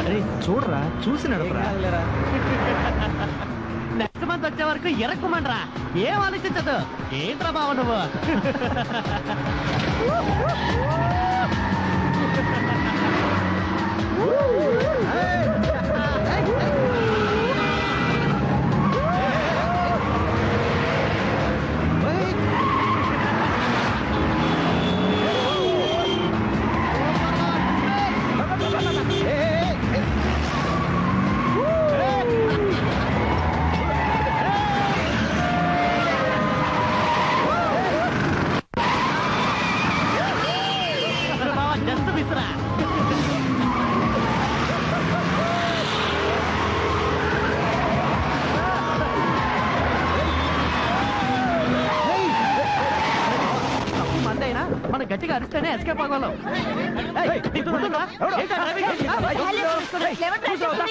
అరే చూడరా చూసి నడపరా. నెక్స్ట్ మంత్ వచ్చే వరకు ఎరక్కుమండ్రా ఏం ఆలోచించదు? ఏంట్రా బావ నువ్వు?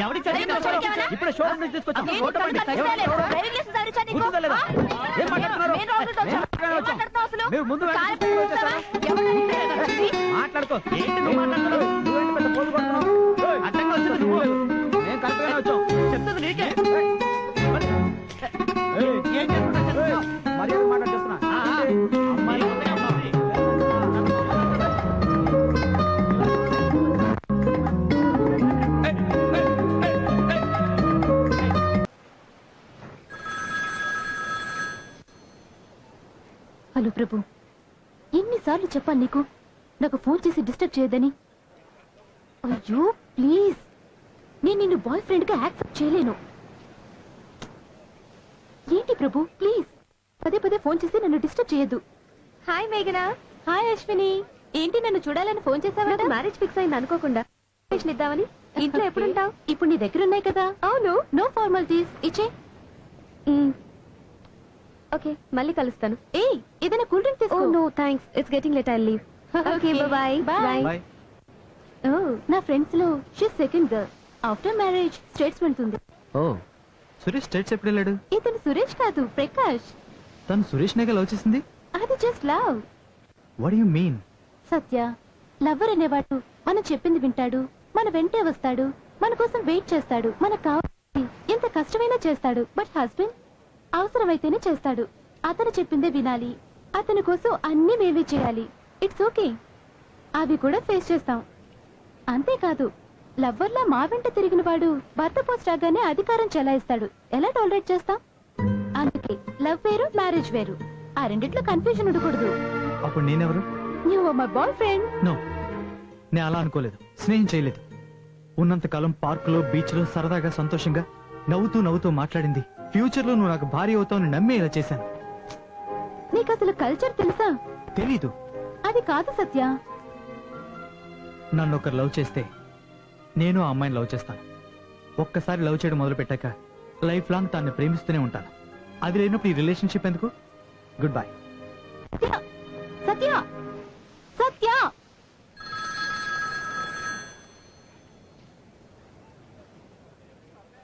ఎవడి చదివిన అవసరం? ఇప్పుడే షోరూమ్ నుంచి తీసుకొచ్చాం? మీరు ముందు? మాట్లాడుకో? అడ్డంగా వచ్చింది నువ్వు నేను కరెక్ట్ గానే వచ్చాం చెప్తుంది నీకే మరి- ఏం చేస్తున్నా చెప్తున్నావు? హలో ప్రభు. ఎన్నిసార్లు చెప్పాలి నీకు? నాకు ఫోన్ చేసి డిస్టర్బ్ చేయొద్దని. అయ్యో ప్లీజ్. నేను నిన్ను బాయ్ ఫ్రెండ్గా యాక్సెప్ట్ చేయలేను. ఏంటి ప్రభు ప్లీజ్. పదే పదే ఫోన్ చేసి నన్ను డిస్టర్బ్ చేయొద్దు. హాయ్ మేఘనా. హాయ్ అశ్విని. ఏంటి నన్ను చూడాలని ఫోన్ చేసావా మ్యారేజ్ ఫిక్స్ అయింది అనుకోకుండా. ఇద్దామని? ఇంట్లో ఎప్పుడుంటావు? ఇప్పుడు నీ దగ్గర ఉన్నాయి కదా. అవును. నో ఫార్మాలిటీస్ ఇచ్చే. ఓకే మళ్ళీ కలుస్తాను. ఏ ఏదైనా కూల్ డ్రింక్ తీసుకో. No thanks it's getting late I leave okay bye bye bye ఓ నా ఫ్రెండ్స్లో she second girl after marriage States వెళ్తుంది ఓ సురేష్ స్టేట్స్ ఎప్పుడు వెళ్ళాడు ఇతను సురేష్ కాదు ప్రకాష్. తను సురేష్ నేగా లవ్ చేసింది అది just love what you mean Satya lover అనేవాడు మనం చెప్పింది వింటాడు మన వెంటే వస్తాడు మన కోసం వెయిట్ చేస్తాడు మనకు కావాలి ఎంత కష్టమైనా చేస్తాడు. బట్ హస్బెండ్ అవసరమైతేనే చేస్తాడు. అతను చెప్పిందే వినాలి. అతని కోసం అన్ని మేమే చేయాలి. It's okay. అవి కూడా ఫేస్ చేస్తాం. అంతేకాదు లవ్వర్లా మా వెంట తిరిగిన వాడు భర్త పోస్ట్ రాగానే అధికారం చెలాయిస్తాడు. ఎలా టాలరేట్ చేస్తాం? అందుకే లవ్ వేరు మ్యారేజ్ వేరు. ఆ రెండిట్లో కన్ఫ్యూజన్ ఉండకూడదు. అప్పుడు నేనెవరు? You my boyfriend no నేను అలా అనుకోలేదు. స్నేహం చేయలేదు. ఉన్నంతకాలం పార్కులో బీచ్లో సరదాగా సంతోషంగా నవ్వుతూ నవ్వుతూ మాట్లాడింది. ఫ్యూచర్లో నువ్వు నాకు భార్య అవుతావని నమ్మి ఇలా చేశాను. నీకు అసలు కల్చర్ తెలుసా? తెలీదు. అది కాదు సత్య. నన్ను ఒకరు లవ్ చేస్తే నేను ఆ అమ్మాయిని లవ్ చేస్తాను. ఒక్కసారి లవ్ చేయడం మొదలు పెట్టాక లైఫ్ లాంగ్ తన్ని ప్రేమిస్తూనే ఉంటాను. అది లేనప్పుడు ఈ రిలేషన్షిప్ ఎందుకు? Good bye Satya! సత్య!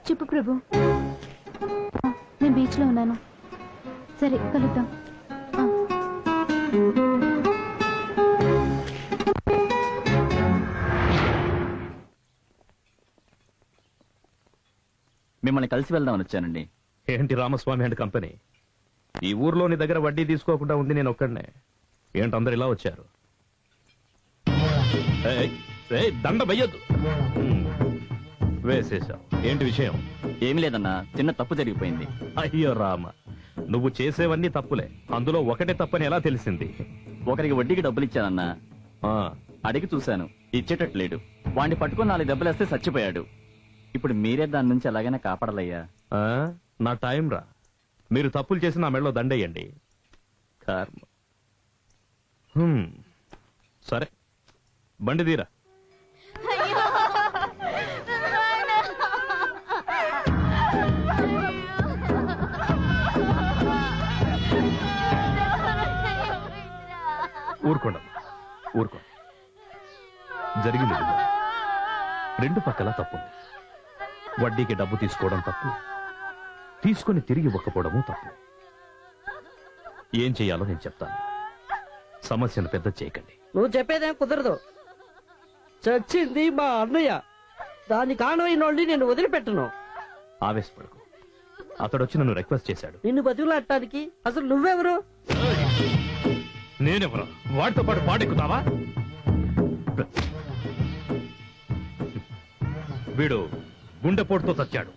చెప్పు ప్రభు. నేను బీచ్లో ఉన్నాను. సరే కలుద్దాం. మిమ్మల్ని కలిసి వెళ్దామని వచ్చానండి. ఏంటి రామస్వామి అండ్ కంపెనీ? ఈ ఊర్లోని దగ్గర వడ్డీ తీసుకోకుండా ఉంది నేను ఒక్కడనే. ఏంటి అందరు ఇలా వచ్చారు? ఏయ్, ఏయ్, దండ వెయ్యొద్దు. వేసేశావు ఏంటి విషయం? ఏమీ లేదన్నా చిన్న తప్పు జరిగిపోయింది. అయ్యో రామ నువ్వు చేసేవన్నీ తప్పులే. అందులో ఒకటే తప్పని ఎలా తెలిసింది? ఒకరికి వడ్డీకి డబ్బులు ఇచ్చానన్నా. ఆ, అడిగి చూశాను. ఇచ్చేటట్టు లేడు. వాడిని పట్టుకొని నాలుగు దెబ్బలేస్తే చచ్చిపోయాడు. ఇప్పుడు మీరే దాని నుంచి ఎలాగైనా కాపాడాలయ్యా. ఆ, నా టైం రా. మీరు తప్పులు చేసి నా మెడలో దండేయండి. కర్మ. హ్మ్. సరే. బండి తీరా. ఊరుకోండి ఊరుకో. జరిగింది. రెండు పక్కల తప్పు వడ్డీకి డబ్బు తీసుకోవడం తప్పు. తీసుకొని తిరిగి ఇవ్వకపోవడము తప్పు. ఏం చేయాలో నేను చెప్తాను. సమస్యను పెద్ద చేయకండి. నువ్వు చెప్పేదేం కుదరదు. చచ్చింది మా అన్నయ్య. దాని కారణమైన వాళ్ళని నేను వదిలిపెట్టను. ఆవేశపడకు. అతడు వచ్చి నన్ను రిక్వెస్ట్ చేశాడు. నిన్ను బతుకులాడటానికి అసలు నువ్వెవరు? నేనెవరా? వాటితో పాటు పాడెక్కుతావా? వీడు గుండెపోటుతో చచ్చాడు.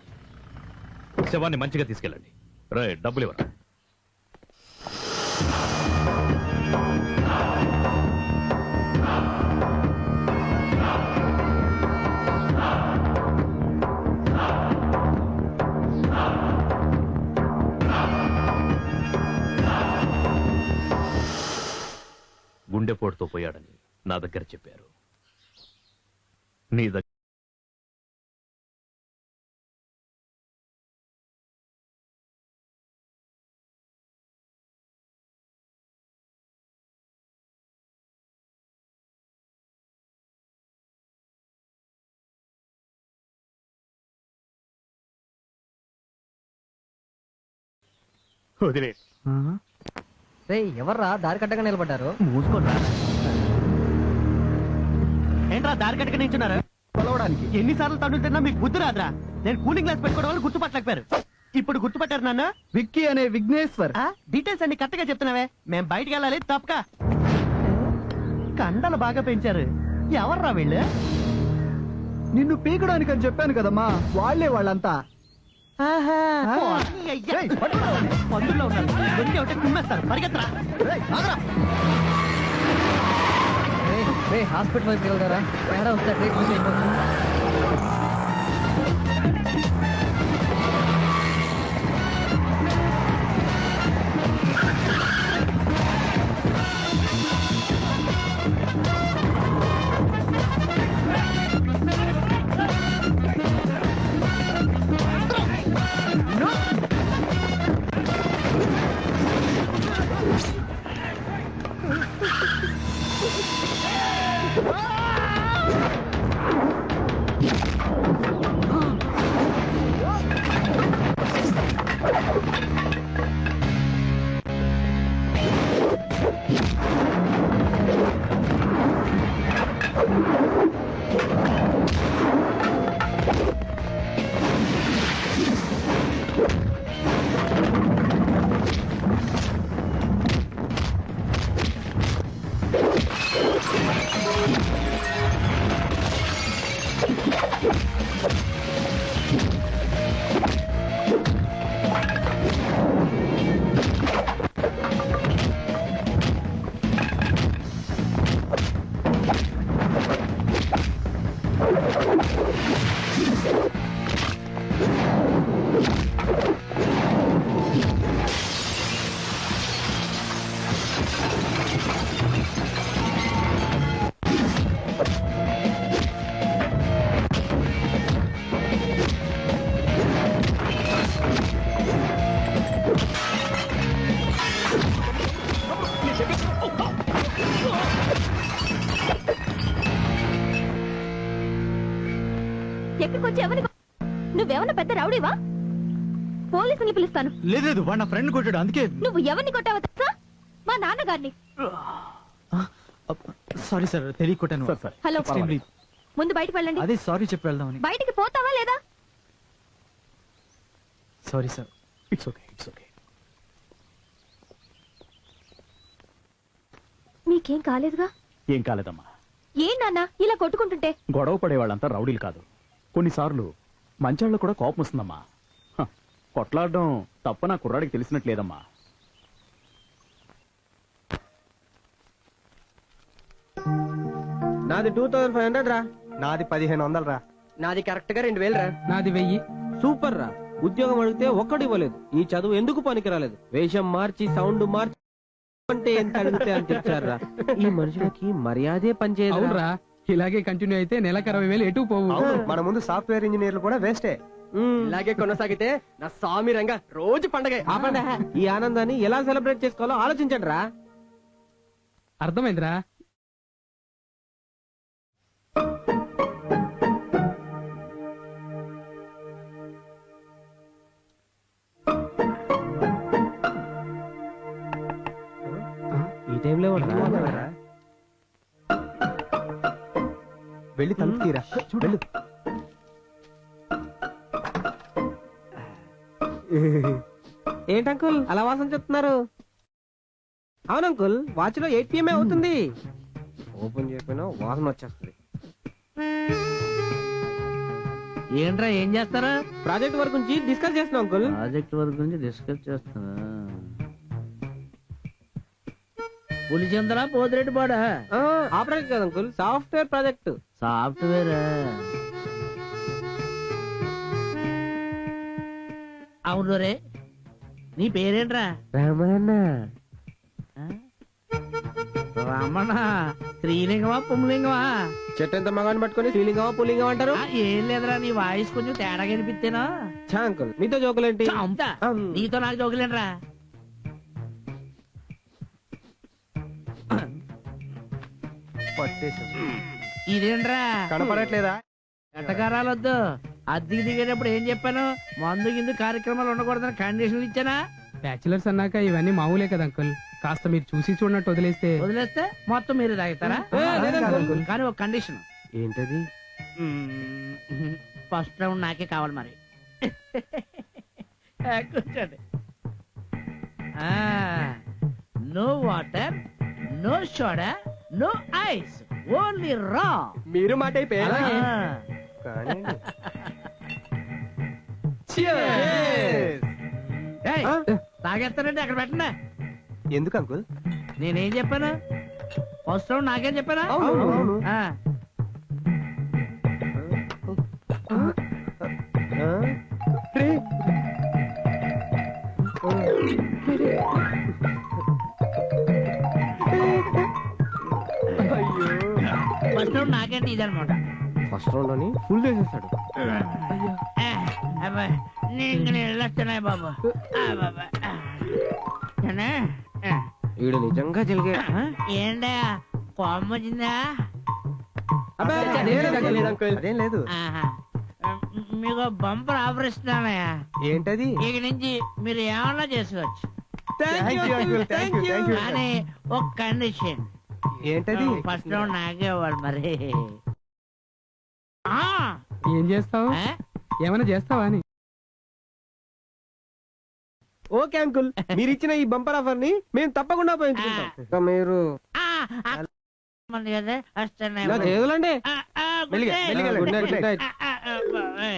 శవాన్ని మంచిగా తీసుకెళ్ళండి. రే డబ్బులు ఇవ్వరా గుండెపోటుతో పోయాడని నా దగ్గర చెప్పారు. నీ దగ్గర వదిలే. రే ఎవర్రా దారి కట్టగా నిలబడ్డారు? మూసుకోండి ఏంట్రా దారి కట్టుకు నించున్నారు కొలవడానికి. ఎన్నిసార్లు తన్నుతున్నా మీకు బుద్ధి రాదురా. నేను కూలింగ్ గ్లాస్ పెట్టుకోవడం వల్ల గుర్తుపట్టలేకపోయారు. ఇప్పుడు గుర్తుపట్టారు నాన్న? విక్కీ అనే విఘ్నేశ్వర్. ఆ? డీటెయిల్స్ అన్ని కరెక్ట్గా చెప్తున్నావే. మేం బయటికి వెళ్ళాలి తప్పక. కండలు బాగా పెంచారు. ఎవర్రా వీళ్ళు? నిన్ను పీకడానికి అని చెప్పాను కదమ్మా. వాళ్ళే వాళ్ళంతా. పోనీ అయ్యా. పందుల్లో ఉన్నారు దొరికి ఒకటి కుమ్మేస్తారు. పరిగెత్తరా. ఆగరా. హాస్పిటల్ వైపు వెళ్తారా తేడా వస్తే ట్రీట్మెంట్ అయిపోతుంది? Ah! ఎక్కడికొచ్చి ఎవరిని కొ- నువ్వేమన్నా పెద్ద రౌడీవా? పోలీసుని పిలుస్తాను. లేదు లేదు వాడు నా ఫ్రెండ్ కొట్టాడు అందుకే. నువ్వు ఎవరిని కొట్టావో తెలుసా? మా నాన్నగారిని. సారీ సార్ తెలియకొట్టాను. హలో. Extremely- ముందు బయటకు వెళ్ళండి. అదే సారీ చెప్పి వెళ్దామని. బయటికి పోతావా లేదా? Sorry sir. It's okay it's okay మీకేం కాలేదుగా? ఏం కాలేదమ్మా? ఏం నాన్న? ఇలా కొట్టుకుంటుంటే? గొడవ పడేవాళ్ళంతా రౌడీలు కాదు. కొన్నిసార్లు మంచాళ్ళు కూడా కోపం వస్తుందమ్మా. హ, కొట్లాడడం తప్ప నా కుర్రాడికి తెలిసినట్లేదమ్మా. నాది టూ థౌసండ్ ఫైవ్ హండ్రెడ్ రా. నాది పదిహేను వందలు రా నాది కరెక్ట్గా రెండు వేలు రా నాది వెయ్యి. సూపర్ రా ఉద్యోగం అడిగితే ఒక్కటి ఇవ్వలేదు. ఈ చదువు ఎందుకు పనికిరాలేదు? వేషం మార్చి సౌండ్ మార్చి అంటే ఎంత అడిగితే అంత ఇచ్చారా ఈ మనుషులకి మర్యాదే పనిచేయదు అవునరా. ఇలాగే కంటిన్యూ అయితే నెలకు అరవై వేలు ఎటు పోవు? మన ముందు సాఫ్ట్వేర్ ఇంజనీర్లు కూడా వేస్టే. ఇలాగే కొనసాగితే నా స్వామి రంగా రోజు పండగ. ఆపండి ఈ ఆనందాన్ని ఎలా సెలబ్రేట్ చేసుకోవాలో ఆలోచించండి రా. అర్థమైందిరా? ఈ టైంలో వెళ్ళి తలుపు తీరా. వెళ్ళు. ఏంటి అంకుల్? అలా వాసన చెప్తున్నారు అవును అంకుల్ వాచ్లో ఎయిట్ పిఎం అవుతుంది? ఓపెన్ చేయకపోయినా వాసన వచ్చేస్తుంది. ఏంట్రా ఏం చేస్తారా? ప్రాజెక్ట్ వర్క్ గురించి డిస్కస్ చేస్తున్నాం అంకుల్. ప్రాజెక్ట్ వర్క్ గురించి డిస్కస్ చేస్తారా పులిచందరా పోతిరెడ్డి పాడా? ఆ ప్రాజెక్ట్ కదా అంకుల్ సాఫ్ట్వేర్ ప్రాజెక్ట్. సాఫ్ట్వేర్? అవును రే నీ పేరేంట్రా? రమణ? రమణ స్త్రీలింగమా పుంలింగమా? చెట్టు ఎంత మగాన్ని పట్టుకొని స్త్రీలింగమా పుల్లింగమా అంటారు? ఆ, ఏం లేదురా నీ వాయిస్ కొంచెం తేడా కనిపిస్తేనా ఛా అంకుల్ మీతో జోకులేంటి? చంపుతా. నీతో నాకు జోకులేంట్రా ఇదేంట్రా? కనపడట్లేదా? ఎటకారాలు వద్దు అద్దెకి దిగేటప్పుడు ఏం చెప్పాను? మందు గిందు కార్యక్రమాలు ఉండకూడదని కండిషన్లు ఇచ్చానా? బ్యాచులర్స్ అన్నాక ఇవన్నీ మామూలే కదా అంకుల్. కాస్త మీరు చూసి చూడనట్టు వదిలేస్తే. వదిలేస్తే మొత్తం మీరు తాగుతారా. కానీ ఒక కండిషన్ ఏంటది? ఫస్ట్ రౌండ్ నాకే కావాలి మరి. ఆ, కూర్చోండి. No water no soda no ice only raw మీరు మాట? తాగేస్తానండి అక్కడ పెట్టండి ఎందుకు అంకుల్? నేనేం చెప్పాను? ఫస్ట్ రౌండ్ నాకేం చెప్పానా? అవును, రౌండ్ నాకేంటి ఇదనమాట ఫస్ట్ రౌండ్ అని ఫుల్ చేసేస్తాడు. నేను వెళ్ళొస్తున్నాయి బాబు. ఈడు నిజంగా జరిగే? ఏంటా కోపం వచ్చిందా? అదేం లేదు. మీకు బంపర్ ఆపరేషన్ అన్నయ్య ఏంటది? ఇక నుంచి మీరు ఏమన్నా చేసుకోవచ్చు. కానీ ఒక కండిషన్ ఏంటది? ఫస్ట్ రౌండ్ నాకే ఇవ్వాలి మరి. ఆ, ఏం చేస్తావు? ఏమైనా చేస్తావా అని? ఓకే అంకుల్ మీరు ఇచ్చిన ఈ బంపర్ ఆఫర్ని మేము తప్పకుండా ఉపయోగించుకుంటాం. ఇంకా మీరు ఆ, ఆ, కదా ఇలా చేయదులండి మెల్లిగా, good ఆ, ఆ, ఆ,